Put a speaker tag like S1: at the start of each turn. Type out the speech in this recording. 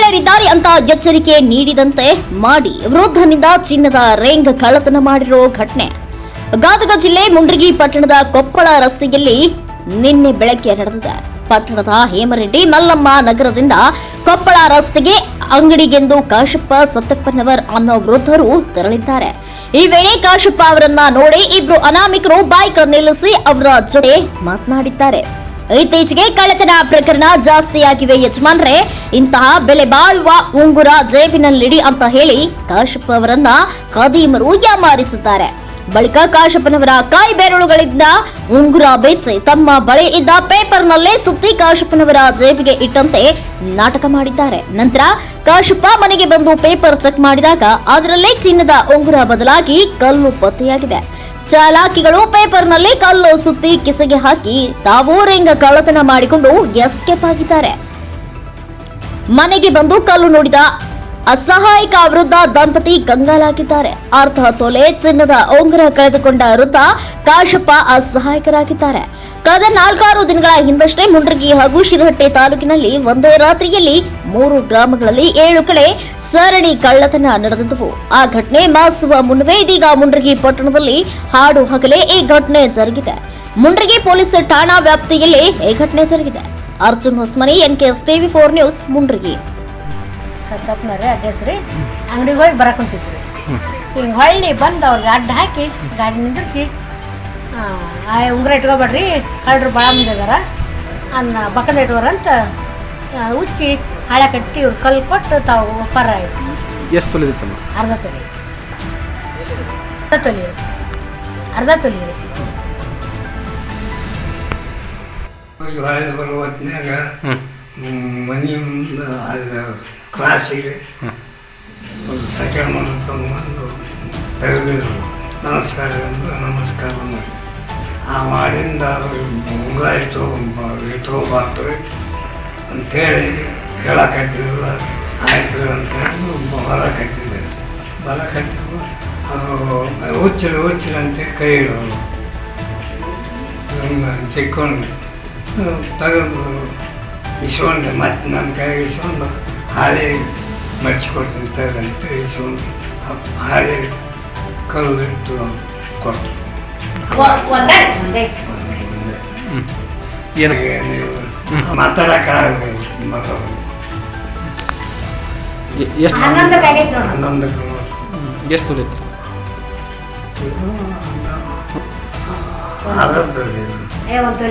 S1: ಮಹಿಳೆಯರಿದ್ದಾರೆ ಅಂತ ಎಚ್ಚರಿಕೆ ನೀಡಿದಂತೆ ಮಾಡಿ ವೃದ್ಧನಿಂದ ಚಿನ್ನದ ರೇಂಗ್ ಕಳ್ಳತನ ಮಾಡಿರೋ ಘಟನೆ. ಗದಗ ಜಿಲ್ಲೆ ಮುಂಡ್ರಗಿ ಪಟ್ಟಣದ ಕೊಪ್ಪಳ ರಸ್ತೆಯಲ್ಲಿ ನಿನ್ನೆ ಬೆಳಗ್ಗೆ ನಡೆದಿದೆ. ಪಟ್ಟಣದ ಹೇಮರೆಡ್ಡಿ ಮಲ್ಲಮ್ಮ ನಗರದಿಂದ ಕೊಪ್ಪಳ ರಸ್ತೆಗೆ ಅಂಗಡಿಗೆಂದು ಕಾಶಪ್ಪ ಸತ್ತಪ್ಪನವರ್ ಅನ್ನೋ ವೃದ್ಧರು ತೆರಳಿದ್ದಾರೆ. ಈ ವೇಳೆ ಕಾಶಪ್ಪ ಅವರನ್ನ ನೋಡಿ ಇಬ್ರು ಅನಾಮಿಕರು ಬೈಕ್ ನಿಲ್ಲಿಸಿ ಅವರ ಜೊತೆ ಮಾತನಾಡಿದ್ದಾರೆ. ಇತ್ತೀಚೆಗೆ ಕಳ್ಳತನ ಪ್ರಕರಣ ಜಾಸ್ತಿಯಾಗಿವೆ ಯಜಮಾನ್ರೆ. ಇಂತಹ ಬೆಲೆ ಬಾಳುವ ಉಂಗುರ ಜೇಬಿನಲ್ಲಿಡಿ ಅಂತ ಹೇಳಿ ಕಾಶಪ್ಪ ಅವರನ್ನ ಖದೀಮರು ಯಾಮಾರಿಸಿದ್ದಾರೆ ಬಳಿಕ ಕಾಶಪ್ಪನವರ ಕಾಯಿ ಬೆರಳುಗಳಿಂದ ಉಂಗುರ ಬೆಚ್ಚಿ ತಮ್ಮ ಬಳಿ ಇದ್ದ ಪೇಪರ್ನಲ್ಲೇ ಸುತ್ತಿ ಕಾಶಪ್ಪನವರ ಜೇಬಿಗೆ ಇಟ್ಟಂತೆ ನಾಟಕ ಮಾಡಿದ್ದಾರೆ. ನಂತರ ಕಾಶಪ್ಪ ಮನೆಗೆ ಬಂದು ಪೇಪರ್ ಚೆಕ್ ಮಾಡಿದಾಗ ಅದರಲ್ಲೇ ಚಿನ್ನದ ಉಂಗುರ ಬದಲಾಗಿ ಕಲ್ಲು ಪತ್ತೆಯಾಗಿದೆ. ಚಾಲಾಕಿಗಳು ಪೇಪರ್ನಲ್ಲಿ ಕಲ್ಲು ಸುತ್ತಿ ಕಿಸೆಗೆ ಹಾಕಿ ತಾವೂ ರಿಂಗ ಕಳ್ಳತನ ಮಾಡಿಕೊಂಡು ಎಸ್ಕೇಪ್ ಆಗಿದ್ದಾರೆ. ಮನೆಗೆ ಬಂದು ಕಲ್ಲು ನೋಡಿದ ಅಸಹಾಯಕ ವೃದ್ಧ ದಂಪತಿ ಕಂಗಾಲಾಗಿದ್ದಾರೆ. ಅರ್ಧ ತೊಲೆ ಚಿನ್ನದ ಉಂಗುರ ಕಳೆದುಕೊಂಡ ವೃದ್ಧ ಕಾಶಪ್ಪ ಅಸಹಾಯಕರಾಗಿದ್ದಾರೆ. ಕಳೆದ ನಾಲ್ಕಾರು ದಿನಗಳ ಹಿಂದಷ್ಟೇ ಮುಂಡ್ರಗಿ ಹಾಗೂ ಶಿರಹಟ್ಟೆ ತಾಲೂಕಿನಲ್ಲಿ ಒಂದೇ ರಾತ್ರಿಯಲ್ಲಿ ಮೂರು ಗ್ರಾಮಗಳಲ್ಲಿ ಏಳು ಕಡೆ ಸರಣಿ ಕಳ್ಳತನ ನಡೆದಿದ್ದವು. ಆ ಘಟನೆ ಮಾಸುವ ಮುನ್ನವೇ ಇದೀಗ ಮುಂಡ್ರಗಿ ಪಟ್ಟಣದಲ್ಲಿ ಹಾಡು ಹಗಲೇ ಈ ಘಟನೆ ಜರುಗಿದೆ. ಮುಂಡ್ರಗಿ ಪೊಲೀಸ್ ಠಾಣಾ ವ್ಯಾಪ್ತಿಯಲ್ಲಿ ಈ ಘಟನೆ ಜರುಗಿದೆ. Arjun Hosmani, NKS TV four news, Mundargi.
S2: ಸತ್ತಪ್ಪನವ್ರೆ address ರೀ ಅಂಗಡಿಗೆ ಹೋಗಿ ಬರಕುಂತಿದ್ರು ಹಿಂಗೆ ಹೊಳ್ಳಿ ಬಂದು ಅವ್ರಿಗೆ ಅಡ್ಡ ಹಾಕಿ ಗಾಡಿ ನಿಂದ್ರಿಸಿ ಆ ಉಂಗುರ ಇಟ್ಕೊಬೇಡ್ರಿ ಕಳ್ಳರು ಭಾಳ ಮುಂದೆ ಅದಾರ. ಅನ್ನ ಬಕ್ಕದ ಇಟ್ಕೋರಂತ ಉಚ್ಚಿ ಹಳೆ ಕಟ್ಟಿ ಇವ್ರು ಕಲ್ಲು ಕೊಟ್ಟು ತಾವು ಪರ ಆಯ್ತು.
S3: ಎಷ್ಟು
S2: ಅರ್ಧ ತೊಲಿ. ಅರ್ಧ ತೊಲಿ. ಅರ್ಧ ತೊಲಿ. ರೀ
S4: ಬರುವ ಹೊತ್ನ್ಯಾಗ ಮನೆ ಮುಂದೆ ಅಲ್ಲಿ ಕ್ಲಾಸಿಗೆ ಒಂದು ಸತ್ಯ ಮಾಡ್ಕೊಂಡು ತೆರೆದಿದ್ರು ನಮಸ್ಕಾರ ಅಂದ್ರೆ ನಮಸ್ಕಾರ ಮಾಡಿ. ಆ ಮಾಡಿಂದ ಉಂಗ್ರ ಇಟ್ಟು ಇಟ್ಟು ರೀ ಅಂಥೇಳಿ ಹೇಳಕ್ಕಿಲ್ಲ ಆಯ್ತು ರೀ ಅಂತೇಳಿ ಬರಕತ್ತಿದ್ದೆ ಬರಕತ್ತಿದ್ರು ಅದು ಹುಚ್ಚಿರಿ ಹುಚ್ಚಿರಿ ಅಂತ ಕೈ ಇಡೋದು. ಚಿಕ್ಕೊಂಡು ತೆಗೆದು ಇಸ್ಕೊಂಡೆ, ಮತ್ತೆ ನನ್ನ ಕೈ ಇಸ್ಕೊಂಡು ಹಾಳೆ ಮಡ್ಚಿಕೊಡ್ತೀನಿ ಅಂತ ಇಸ್ಕೊಂಡು ಸುಮ್ಮನೆ ಹಾಳೆ ಕಲ್ಲು ಇಟ್ಟು ಕೊಟ್ಟು
S2: ಒಂದೇ ಒಂದೇ.
S4: ಒಂದೇ ಒಂದೇ.
S3: ಏನು?
S4: ಏನಿಲ್ಲ ಮಾತಾಡೋಕ್ಕಾಗಲ್ಲ ಬರೋದು
S3: ಎಷ್ಟು
S2: ಹನ್ನೊಂದು
S3: ಎಷ್ಟು
S2: ಏ ಒಂದು